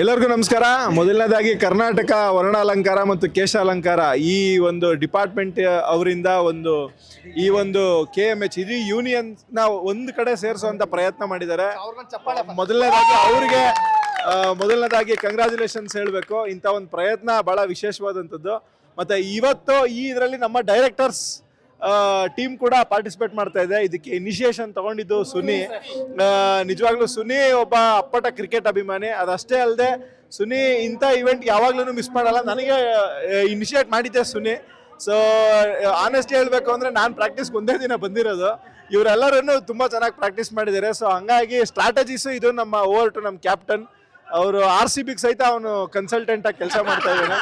ಎಲ್ಲರಿಗೂ ನಮಸ್ಕಾರ. ಮೊದಲನೇದಾಗಿ ಕರ್ನಾಟಕ ವರ್ಣಾಲಂಕಾರ ಮತ್ತು ಕೇಶಾಲಂಕಾರ ಈ ಒಂದು ಡಿಪಾರ್ಟ್ಮೆಂಟ್ ಅವರಿಂದ ಒಂದು ಈ ಒಂದು ಕೆ ಎಂ ಎಚ್ ಇಡೀ ಯೂನಿಯನ್ನ ಒಂದು ಕಡೆ ಸೇರಿಸುವಂತ ಪ್ರಯತ್ನ ಮಾಡಿದ್ದಾರೆ. ಮೊದಲನೇದಾಗಿ ಅವರಿಗೆ ಮೊದಲನೇದಾಗಿ ಕಂಗ್ರ್ಯಾಚುಲೇಷನ್ಸ್ ಹೇಳಬೇಕು. ಇಂಥ ಒಂದು ಪ್ರಯತ್ನ ಬಹಳ ವಿಶೇಷವಾದಂಥದ್ದು ಮತ್ತೆ ಇವತ್ತು ಈ ಇದರಲ್ಲಿ ನಮ್ಮ ಡೈರೆಕ್ಟರ್ಸ್ ಟೀಮ್ ಕೂಡ ಪಾರ್ಟಿಸಿಪೇಟ್ ಮಾಡ್ತಾ ಇದೆ. ಇದಕ್ಕೆ ಇನಿಷಿಯೇಷನ್ ತಗೊಂಡಿದ್ದು ಸುನಿ. ನಿಜವಾಗ್ಲೂ ಸುನಿ ಒಬ್ಬ ಅಪ್ಪಟ ಕ್ರಿಕೆಟ್ ಅಭಿಮಾನಿ. ಅದಷ್ಟೇ ಅಲ್ಲದೆ ಸುನಿ ಇಂಥ ಇವೆಂಟ್ ಯಾವಾಗ್ಲೂ ಮಿಸ್ ಮಾಡಲ್ಲ. ನನಗೆ ಇನಿಷಿಯೇಟ್ ಮಾಡಿದ್ದೆ ಸುನಿ. ಸೊ ಆನೆಸ್ಟ್ ಹೇಳಬೇಕು ಅಂದ್ರೆ ನಾನು ಪ್ರಾಕ್ಟೀಸ್ ಒಂದೇ ದಿನ ಬಂದಿರೋದು. ಇವರೆಲ್ಲರನ್ನು ತುಂಬಾ ಚೆನ್ನಾಗಿ ಪ್ರಾಕ್ಟೀಸ್ ಮಾಡಿದ್ದಾರೆ. ಸೊ ಹಂಗಾಗಿ ಸ್ಟ್ರಾಟಜೀಸು ಇದು ನಮ್ಮ ಓವರ್ ಟು ನಮ್ಮ ಕ್ಯಾಪ್ಟನ್ ಅವರು ಆರ್ ಸಿ ಬಿಗ್ ಸಹಿತ ಅವನು ಕನ್ಸಲ್ಟೆಂಟ್ ಆಗಿ ಕೆಲಸ ಮಾಡ್ತಾ ಇದ್ದಾನೆ.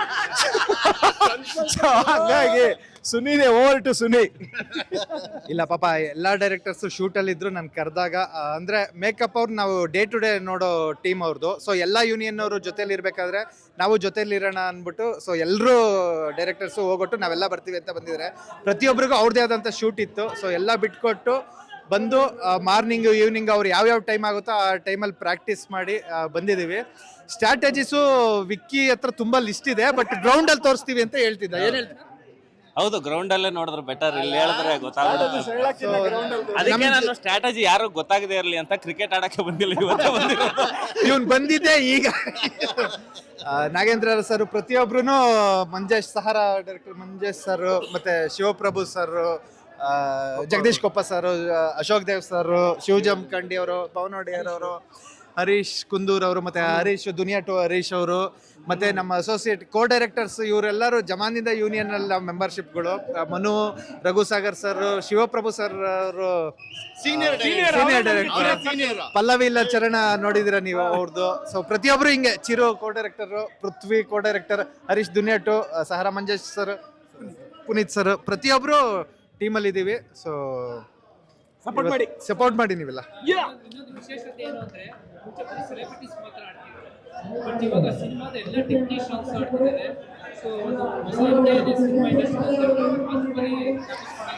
So, ಹಂಗಾಗಿ ಸುನಿನೇ ಓವರ್ ಟು ಸುನಿ ಇಲ್ಲ ಪಾಪ ಎಲ್ಲಾ ಡೈರೆಕ್ಟರ್ಸ್ ಶೂಟ್ ಅಲ್ಲಿ ಇದ್ರು ನಾನು ಕರೆದಾಗ ಅಂದ್ರೆ ಮೇಕಪ್ ಅವ್ರು ನಾವು ಡೇ ಟು ಡೇ ನೋಡೋ ಟೀಮ್ ಅವ್ರದ್ದು ಸೊ ಎಲ್ಲಾ ಯೂನಿಯನ್ ಅವರು ಜೊತೆಲಿ ಇರ್ಬೇಕಾದ್ರೆ ನಾವು ಜೊತೆಲಿ ಇರೋಣ ಅಂದ್ಬಿಟ್ಟು ಸೊ ಎಲ್ಲರೂ ಡೈರೆಕ್ಟರ್ಸ್ ಹೋಗೊಟ್ಟು ನಾವೆಲ್ಲ ಬರ್ತೀವಿ ಅಂತ ಬಂದಿದ್ದಾರೆ. ಪ್ರತಿಯೊಬ್ಬರಿಗೂ ಅವ್ರದೇ ಆದಂತ ಶೂಟ್ ಇತ್ತು. ಸೊ ಎಲ್ಲ ಬಿಟ್ಕೊಟ್ಟು ಬಂದು ಮಾರ್ನಿಂಗ್ ಈವ್ನಿಂಗ್ ಅವ್ರು ಯಾವ್ಯಾವ ಟೈಮ್ ಆಗುತ್ತೋ ಆ ಟೈಮಲ್ಲಿ ಪ್ರಾಕ್ಟೀಸ್ ಮಾಡಿ ಬಂದಿದ್ದೀವಿ ಸ್ಟ್ರಾಟಜೀಸು ವಿಕ್ಕಿ ಹತ್ರ ತುಂಬ ಲಿಸ್ಟ್ ಇದೆ ಬಟ್ ಗ್ರೌಂಡ್ ಅಲ್ಲಿ ತೋರಿಸ್ತೀವಿ ಅಂತ ಹೇಳ್ತಿದ್ದ. ಏನ್ ಹೇಳ್ತೀವಿ ಹೌದು ಗ್ರೌಂಡ್ ಅಲ್ಲೇ ನೋಡಿದ್ರೆ ಬೆಟರ್ ಇಲ್ಲಿ ಹೇಳಿದ್ರೆ ಗೊತ್ತಾಗುತ್ತೆ ಅದಕ್ಕೆ ನಾನು ಸ್ಟ್ರಾಟಜಿ ಯಾರು ಗೊತ್ತಾಗದೇ ಇರಲಿ ಅಂತ ಕ್ರಿಕೆಟ್ ಆಡಕ್ಕೆ ಬಂದಿಲ್ಲ ಇವತ್ತು ಬಂದಿರೋದು. ಇವನ್ ಬಂದಿದ್ದೆ ಈಗ. ನಾಗೇಂದ್ರ ಸರ್ ಪ್ರತಿಯೊಬ್ರು ಮಂಜೇಶ್ ಸಹಾರ ಡೈರೆಕ್ಟರ್ ಮಂಜೇಶ್ ಸರ್ ಮತ್ತೆ Shivaprabhu sir Jagadish Koppa sir Ashok Dev sir Shivajam Kandi ಅವರು ಪವನ್ ಒಡೆಯರ್ ಅವರು ಹರೀಶ್ ಕುಂದೂರ್ ಅವರು ಮತ್ತೆ ಹರೀಶ್ ದುನಿಯಾ ಟು ಹರೀಶ್ ಅವರು ಮತ್ತೆ ನಮ್ಮ ಅಸೋಸಿಯೇಟ್ ಕೋ ಡೈರೆಕ್ಟರ್ಸ್ ಇವರೆಲ್ಲರೂ ಜಮಾನಿಂದ ಯೂನಿಯನ್ ಅಲ್ಲಿ ಮೆಂಬರ್ಶಿಪ್ಗಳು ಮನು ರಘುಸಾಗರ್ ಸರ್ ಶಿವಪ್ರಭು ಸರ್ ಅವರು ಸೀನಿಯರ್ ಡೈರೆಕ್ಟರ್ ಪಲ್ಲವಿ ಇಲ್ಲ ಚರಣ ನೋಡಿದಿರ ನೀವು ಅವ್ರದ್ದು ಸೊ ಪ್ರತಿಯೊಬ್ರು ಹಿಂಗೆ Chiru co director Prithvi co director Harish ದುನಿಯಾಟು Sahara Manjesh sir Puneeth sir ಪ್ರತಿಯೊಬ್ರು ಟೀಮಲ್ಲಿ ಇದ್ದೀವಿ ಸೊ ಸಪೋರ್ಟ್ ಮಾಡಿ. ಸಪೋರ್ಟ್ ಮಾಡಿ ನೀವೆಲ್ಲ. ಇನ್ನೊಂದು ವಿಶೇಷತೆ ಏನು ಅಂದ್ರೆ ಮುಂಚೆ ಬರೀ ಸೆಲೆಬ್ರಿಟೀಸ್ ಮಾತ್ರ ಆಡ್ತಿದ್ರು. ಬಟ್ ಇವಾಗ ಸಿನಿಮಾದ ಎಲ್ಲ ಟೆಕ್ನಿಷಿಯನ್ಸ್ ಆಡ್ತಿದ್ದಾರೆ. ಸೊ ಒಂದು ಹೊಸ ಅಧ್ಯಾಯದ ಸಿನಿಮಾ ಇಂಡಸ್ಟ್ರಿ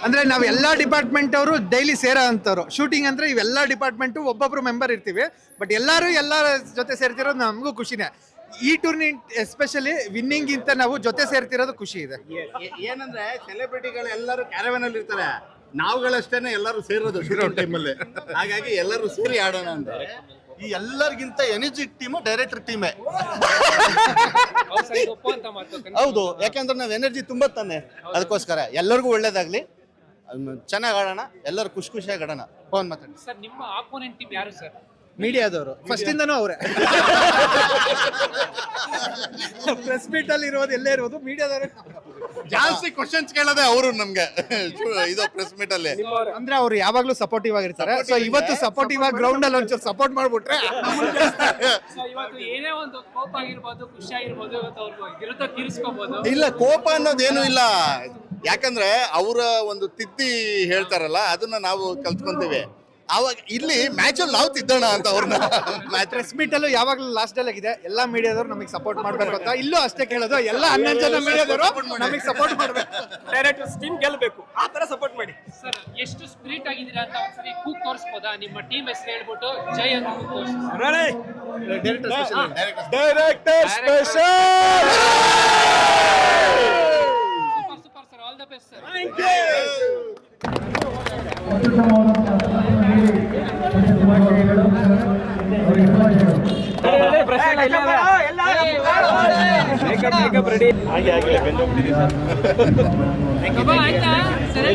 ಅಂದ್ರೆ ನಾವು ಎಲ್ಲಾ ಡಿಪಾರ್ಟ್ಮೆಂಟ್ ಅವರು ಡೈಲಿ ಸೇರೋ ಅಂತವ್ರು ಶೂಟಿಂಗ್ ಅಂದ್ರೆ ಇವೆಲ್ಲ ಡಿಪಾರ್ಟ್ಮೆಂಟ್ ಒಬ್ಬೊಬ್ರು ಮೆಂಬರ್ ಇರ್ತೀವಿ. ಬಟ್ ಎಲ್ಲರೂ ಎಲ್ಲರ ಜೊತೆ ಸೇರ್ತಿರೋದು ನಮಗೂ ಖುಷಿನೇ. ಈ ಟೂರ್ನಿ ಎಸ್ಪೆಷಲಿ ವಿನ್ನಿಂಗ್ ಇಂತ ನಾವು ಜೊತೆ ಸೇರ್ತಿರೋದು ಖುಷಿ ಇದೆ. ಏನಂದ್ರೆ ಸೆಲೆಬ್ರಿಟಿಗಳು ಎಲ್ಲರೂ ಕ್ಯಾರವನ್ ಅಲ್ಲಿ ಇರ್ತಾರೆ. ನಾವುಗಳಷ್ಟೇನೆ ಎಲ್ಲರೂ ಸೇರೋದು ಶೂಟಿಂಗ್ ಟೈಮಲ್ಲಿ ಹಾಗಾಗಿ ಎಲ್ಲರೂ ಸೇರಿ ಆಡೋಣ ಅಂತ. ಈ ಎಲ್ಲರಿಗಿಂತ ಎನರ್ಜಿ ಟೀಮ್ ಡೈರೆಕ್ಟರ್ ಟೀಮೇ ಹೌದು ಯಾಕಂದ್ರೆ ನಾವು ಎನರ್ಜಿ ತುಂಬ ತಾನೆ ಅದಕ್ಕೋಸ್ಕರ ಎಲ್ಲರಿಗೂ ಒಳ್ಳೇದಾಗ್ಲಿ. ಚೆನ್ನಾಗಿ ಆಡೋಣ ಎಲ್ಲರೂ ಖುಷಿ ಖುಷಿಯಾಗಿ ಆಡೋಣ. ಫೋನ್ ಮಾತಾಡಿ. ಸರ್ ನಿಮ್ಮ ಆಪೋನೆಂಟ್ ಟೀಮ್ ಯಾರು ಸರ್? ಮೀಡಿಯಾದವರು. ಫಸ್ಟ್ ಇಂದನೂ ಅವರೇ. ಪ್ರೆಸ್ ಮೀಟ್ ಅಲ್ಲಿ ಇರೋದು ಎಲ್ಲೇ ಇರೋದು ಮೀಡಿಯಾದವರು ಜಾಸ್ತಿ ಕ್ವಶನ್ಸ್ ಕೇಳೋದೇ ಅವರು ನಮ್ಗೆ. ಇದು ಪ್ರೆಸ್ ಮೀಟ್ ಅಲ್ಲಿ. ಅಂದ್ರೆ ಅವ್ರು ಯಾವಾಗ್ಲೂ ಸಪೋರ್ಟಿವ್ ಆಗಿರ್ತಾರೆ. ಸೊ ಇವತ್ತು ಸಪೋರ್ಟಿವ್ ಆಗಿ ಗ್ರೌಂಡ್ ಅಲ್ಲಿ ಒಂಚೂರು ಸಪೋರ್ಟ್ ಮಾಡ್ಬಿಟ್ರೆ. ಸೊ ಇವತ್ತು ಏನೇ ಒಂದು ಕೋಪ ಆಗಿರ್ಬೋದು ಖುಷಿ ಆಗಿರ್ಬೋದು ಇವತ್ತು ಅವ್ರು ವಿರುದ್ಧ ತೀರಿಸ್ಕೋಬಹುದು ಇಲ್ಲ ಕೋಪ ಅನ್ನೋದೇನು ಇಲ್ಲ. ಯಾಕಂದ್ರೆ ಅವರ ಒಂದು ತಿದ್ದಿ ಹೇಳ್ತಾರಲ್ಲ ಅದನ್ನ ನಾವು ಕಲ್ತ್ಕೊಂತೀವಿ. ಅವಾಗ ಇಲ್ಲಿ ಮ್ಯಾಚಲ್ಲಿ ನಾವು ತಿದ್ದೋಣ ಅಂತ ಅವ್ರನ್ನ ಮ್ಯಾಚ್ ಪ್ರೆಸ್ ಮೀಟ್ ಅಲ್ಲೂ ಯಾವಾಗಲೂ ಲಾಸ್ಟ್ ಡೇಲ್ ಆಗಿದೆ ಎಲ್ಲಾ ಮೀಡಿಯಾದವರು ನಮಗೆ ಸಪೋರ್ಟ್ ಮಾಡ್ಬೇಕು ಅಂತ. ಇಲ್ಲೂ ಅಷ್ಟೇ ಕೇಳೋದು. ಎಲ್ಲ ಹನ್ನೊಂದು ಜನ ಮೀಡಿಯಾದವರು ನಮಗೆ ಸಪೋರ್ಟ್ ಮಾಡ್ಬೇಕು. ಡೈರೆಕ್ಟರ್ಸ್ ಟೀಮ್ ಗೆಲ್ಲಬೇಕು ಆ ತರ ಸಪೋರ್ಟ್ ಮಾಡಿ. ಸರ್ ಎಷ್ಟು ಸ್ಪಿರಿಟ್ ಆಗಿದ್ದೀರಾ ಅಂತ ಒಂದ್ಸರಿ ಕೂಗ್ ತೋರಿಸ್ಬೋದಾ? ನಿಮ್ಮ ಟೀಮ್ ಹೆಸರು ಹೇಳ್ಬಿಟ್ಟು ಜೈ ಅಂತ ಕೂಗ್ ತೋರಿಸಿ. ಡೈರೆಕ್ಟರ್ ಸ್ಪೆಷಲ್ ಆಯ್ತಾ? ಸರಿ